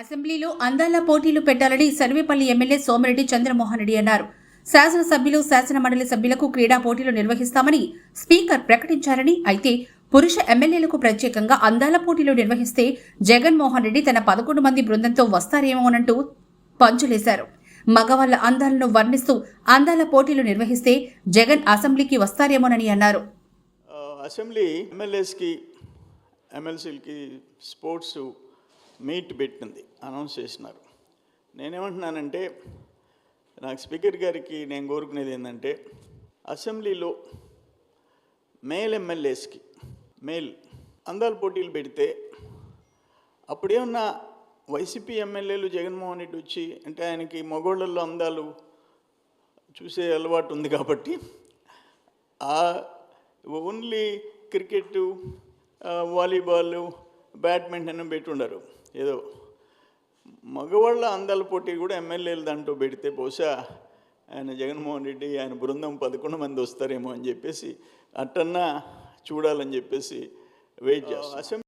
అసెంబ్లీలో అందాల పోటీలు పెట్టాలని సర్వేపల్లి ఎమ్మెల్యే సోమిరెడ్డి చంద్రమోహన్ రెడ్డి అన్నారు. శాసనసభ్యులు శాసన మండలి సభ్యులకు క్రీడా పోటీలు నిర్వహిస్తామని స్పీకర్ ప్రకటించారని అయితే పురుష ఎమ్మెల్యేలకు ప్రత్యేకంగా అందాల పోటీలు నిర్వహిస్తే జగన్మోహన్ రెడ్డి తన పదకొండు మంది బృందంతో వస్తారేమోనంటూ పంచులేశారు. మగవాళ్ళ అందాలను వర్ణిస్తూ అందాల పోటీలు నిర్వహిస్తే జగన్ అసెంబ్లీకి వస్తారేమోనని అన్నారు. అసెంబ్లీ ఎమ్మెల్యేస్కి ఎమ్మెల్సీలకి స్పోర్ట్స్ మీట్ పెట్టింది అనౌన్స్ చేసినారు. నేనేమంటున్నానంటే నాకు స్పీకర్ గారికి నేను కోరుకునేది ఏంటంటే అసెంబ్లీలో మేల్ ఎమ్మెల్యేస్కి మేల్ అందాల పోటీలు పెడితే అప్పుడేమన్నా వైసీపీ ఎమ్మెల్యేలు జగన్మోహన్ రెడ్డి వచ్చి అంటే ఆయనకి మగోళ్ళల్లో అందాలు చూసే అలవాటు ఉంది కాబట్టి ఓన్లీ క్రికెట్ వాలీబాల్ బ్యాడ్మింటన్ పెట్టుండరు. ఏదో మగవాళ్ళ అందాల పోటీ కూడా ఎమ్మెల్యేలు దాంట్లో పెడితే బహుశా ఆయన జగన్మోహన్ రెడ్డి ఆయన బృందం పదకొండు మంది వస్తారేమో అని చెప్పేసి అట్టన్నా చూడాలని చెప్పేసి వెయిట్ చేస్తాం అసెంబ్లీ